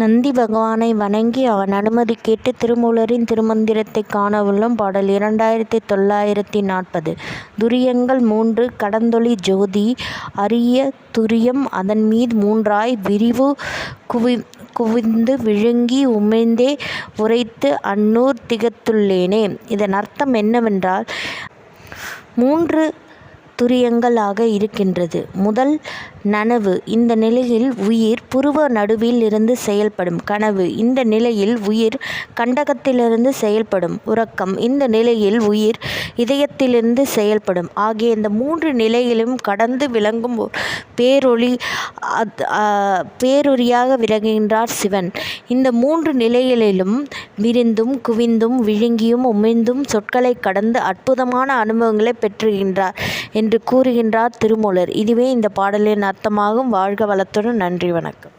நந்தி பகவானை வணங்கி அவன் அனுமதி கேட்டு திருமூலரின் திருமந்திரத்தை காண பாடல் இரண்டாயிரத்தி தொள்ளாயிரத்தி நாற்பது துரியங்கள் மூன்று கடந்தொளி ஜோதி அரிய துரியம் அதன் மீது மூன்றாய் விரிவு குவி குவிந்து விழுங்கி உமிழ்ந்தே உரைத்து அன்னூர் திகத்துள்ளேனே. இதன் அர்த்தம் என்னவென்றால் மூன்று துரியங்களாக இருக்கின்றது. முதல் நனவு இந்த நிலையில் உயிர் புருவ நடுவில் இருந்து செயல்படும். கனவு இந்த நிலையில் உயிர் கண்டகத்திலிருந்து செயல்படும். உறக்கம் இந்த நிலையில் உயிர் இதயத்திலிருந்து செயல்படும். ஆகிய இந்த மூன்று நிலையிலும் கடந்து விளங்கும் பேரொளி பேரொறியாக விளங்குகின்றார் சிவன். இந்த மூன்று நிலைகளிலும் விரிந்தும் குவிந்தும் விழுங்கியும் உமிழ்ந்தும் சொற்களை கடந்து அற்புதமான அனுபவங்களைப் பெற்றுகின்றார் என்று கூறுகின்றார் திருமூலர். இதுவே இந்த பாடலின் அர்த்தமாகும். வாழ்க வளத்துடன் நன்றி வணக்கம்.